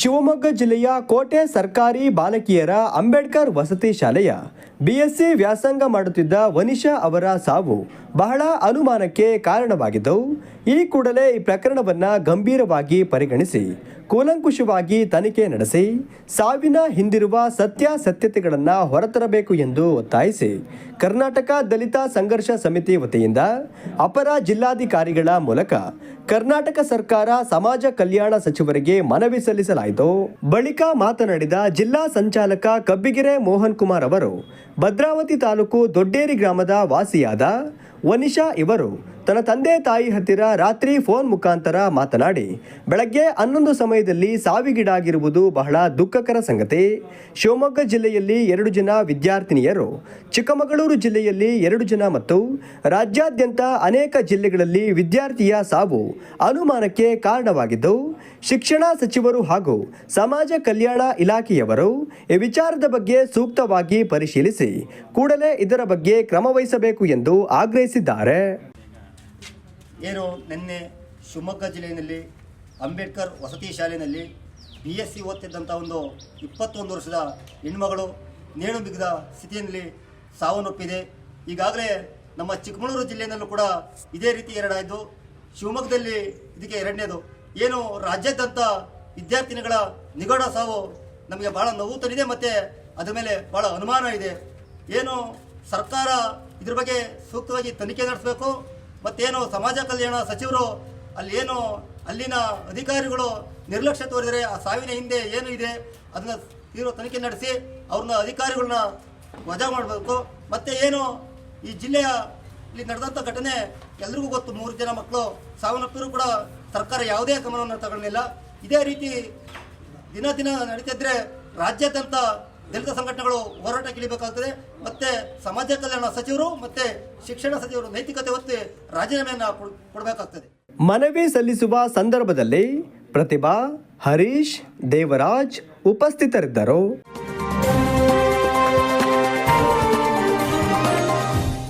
ಶಿವಮೊಗ್ಗ ಜಿಲ್ಲೆಯ ಕೋಟೆ ಸರ್ಕಾರಿ ಬಾಲಕಿಯರ ಅಂಬೇಡ್ಕರ್ ವಸತಿ ಶಾಲೆಯ ಬಿಎಸ್ಸಿ ವ್ಯಾಸಂಗ ಮಾಡುತ್ತಿದ್ದ ವನಿಷಾ ಅವರ ಸಾವು ಬಹಳ ಅನುಮಾನಕ್ಕೆ ಕಾರಣವಾಗಿದ್ದು ಈ ಕೂಡಲೇ ಈ ಪ್ರಕರಣವನ್ನು ಗಂಭೀರವಾಗಿ ಪರಿಗಣಿಸಿ, ಕೂಲಂಕುಷವಾಗಿ ತನಿಖೆ ನಡೆಸಿ, ಸಾವಿನ ಹಿಂದಿರುವ ಸತ್ಯಾಸತ್ಯತೆಗಳನ್ನು ಹೊರತರಬೇಕು ಎಂದು ಒತ್ತಾಯಿಸಿ, ಕರ್ನಾಟಕ ದಲಿತ ಸಂಘರ್ಷ ಸಮಿತಿ ವತಿಯಿಂದ ಅಪರ ಜಿಲ್ಲಾಧಿಕಾರಿಗಳ ಮೂಲಕ ಕರ್ನಾಟಕ ಸರ್ಕಾರ ಸಮಾಜ ಕಲ್ಯಾಣ ಸಚಿವರಿಗೆ ಮನವಿ ಸಲ್ಲಿಸಲಾಯಿತು. ಬಳಿಕ ಮಾತನಾಡಿದ ಜಿಲ್ಲಾ ಸಂಚಾಲಕ ಕಬ್ಬಿಗೆರೆ ಮೋಹನ್ ಕುಮಾರ್ ಅವರು, ಭದ್ರಾವತಿ ತಾಲೂಕು ದೊಡ್ಡೇರಿ ಗ್ರಾಮದ ವಾಸಿಯಾದ ವನಿಷಾ ಇವರು ತನ್ನ ತಂದೆ ತಾಯಿ ಹತ್ತಿರ ರಾತ್ರಿ ಫೋನ್ ಮುಖಾಂತರ ಮಾತನಾಡಿ, ಬೆಳಗ್ಗೆ ಹನ್ನೊಂದು ಸಮಯದಲ್ಲಿ ಸಾವಿಗೀಡಾಗಿರುವುದು ಬಹಳ ದುಃಖಕರ ಸಂಗತಿ. ಶಿವಮೊಗ್ಗ ಜಿಲ್ಲೆಯಲ್ಲಿ ಎರಡು ಜನ ವಿದ್ಯಾರ್ಥಿನಿಯರು, ಚಿಕ್ಕಮಗಳೂರು ಜಿಲ್ಲೆಯಲ್ಲಿ ಎರಡು ಜನ ಮತ್ತು ರಾಜ್ಯಾದ್ಯಂತ ಅನೇಕ ಜಿಲ್ಲೆಗಳಲ್ಲಿ ವಿದ್ಯಾರ್ಥಿಯ ಸಾವು ಅನುಮಾನಕ್ಕೆ ಕಾರಣವಾಗಿದ್ದು, ಶಿಕ್ಷಣ ಸಚಿವರು ಹಾಗೂ ಸಮಾಜ ಕಲ್ಯಾಣ ಇಲಾಖೆಯವರು ಈ ವಿಚಾರದ ಬಗ್ಗೆ ಸೂಕ್ತವಾಗಿ ಪರಿಶೀಲಿಸಿ, ಕೂಡಲೇ ಇದರ ಬಗ್ಗೆ ಕ್ರಮ ವಹಿಸಬೇಕು ಎಂದು ಆಗ್ರಹಿಸಿದ್ದಾರೆ. ಏನು ನಿನ್ನೆ ಶಿವಮೊಗ್ಗ ಜಿಲ್ಲೆಯಲ್ಲಿ ಅಂಬೇಡ್ಕರ್ ವಸತಿ ಶಾಲೆಯಲ್ಲಿ ಬಿ ಎಸ್ ಸಿ ಓದ್ತಿದ್ದಂಥ ಒಂದು ಇಪ್ಪತ್ತೊಂದು ವರ್ಷದ ಹೆಣ್ಮಗಳು ನೇಣು ಬಿಗಿದ ಸ್ಥಿತಿಯಲ್ಲಿ ಸಾವನ್ನಪ್ಪಿದೆ. ಈಗಾಗಲೇ ನಮ್ಮ ಚಿಕ್ಕಮಗಳೂರು ಜಿಲ್ಲೆಯಲ್ಲೂ ಕೂಡ ಇದೇ ರೀತಿ ಎರಡಾಯಿತು ಶಿವಮೊಗ್ಗದಲ್ಲಿ ಇದಕ್ಕೆ ಎರಡನೇದು. ಏನು ರಾಜ್ಯಾದ್ಯಂತ ವಿದ್ಯಾರ್ಥಿನಿಗಳ ನಿಗಡ ಸಾವು ನಮಗೆ ಬಹಳ ನೋವು ತಂದಿದೆ ಮತ್ತು ಅದರ ಮೇಲೆ ಬಹಳ ಅನುಮಾನ ಇದೆ. ಏನು ಸರ್ಕಾರ ಇದ್ರ ಬಗ್ಗೆ ಸೂಕ್ತವಾಗಿ ತನಿಖೆ ನಡೆಸಬೇಕು? ಮತ್ತೇನು ಸಮಾಜ ಕಲ್ಯಾಣ ಸಚಿವರು ಅಲ್ಲಿ ಏನು ಅಲ್ಲಿನ ಅಧಿಕಾರಿಗಳು ನಿರ್ಲಕ್ಷ್ಯ ತೋರಿದರೆ ಆ ಸಾವಿನ ಹಿಂದೆ ಏನು ಇದೆ ಅದನ್ನ ತೀವ್ರ ತನಿಖೆ ನಡೆಸಿ ಅವ್ರನ್ನ ಅಧಿಕಾರಿಗಳನ್ನ ವಜಾ ಮಾಡಬೇಕು. ಮತ್ತೆ ಏನು ಈ ಜಿಲ್ಲೆಯ ಇಲ್ಲಿ ನಡೆದಂಥ ಘಟನೆ ಎಲ್ರಿಗೂ ಗೊತ್ತು. ಮೂರು ಜನ ಮಕ್ಕಳು ಸಾವನ್ನಪ್ಪಿದ್ರು ಕೂಡ ಸರ್ಕಾರ ಯಾವುದೇ ಗಮನವನ್ನು ತಗೊಳ್ಳಿಲ್ಲ. ಇದೇ ರೀತಿ ದಿನ ದಿನ ನಡೀತಿದ್ರೆ ರಾಜ್ಯಾದ್ಯಂತ ದಲಿತ ಸಂಘಟನೆಗಳು ಹೋರಾಟ ಕಿಳಿಬೇಕಾಗ್ತದೆ ಮತ್ತೆ ಸಮಾಜ ಕಲ್ಯಾಣ ಸಚಿವರು ಮತ್ತೆ ಶಿಕ್ಷಣ ಸಚಿವರು ನೈತಿಕತೆ ಒತ್ತಿ ರಾಜೀನಾಮೆಯನ್ನು ಕೊಡ್- ಕೊಡಬೇಕಾಗ್ತದೆ. ಮನವಿ ಸಲ್ಲಿಸುವ ಸಂದರ್ಭದಲ್ಲಿ ಪ್ರತಿಭಾ ಹರೀಶ್ ದೇವರಾಜ್ ಉಪಸ್ಥಿತರಿದ್ದರು.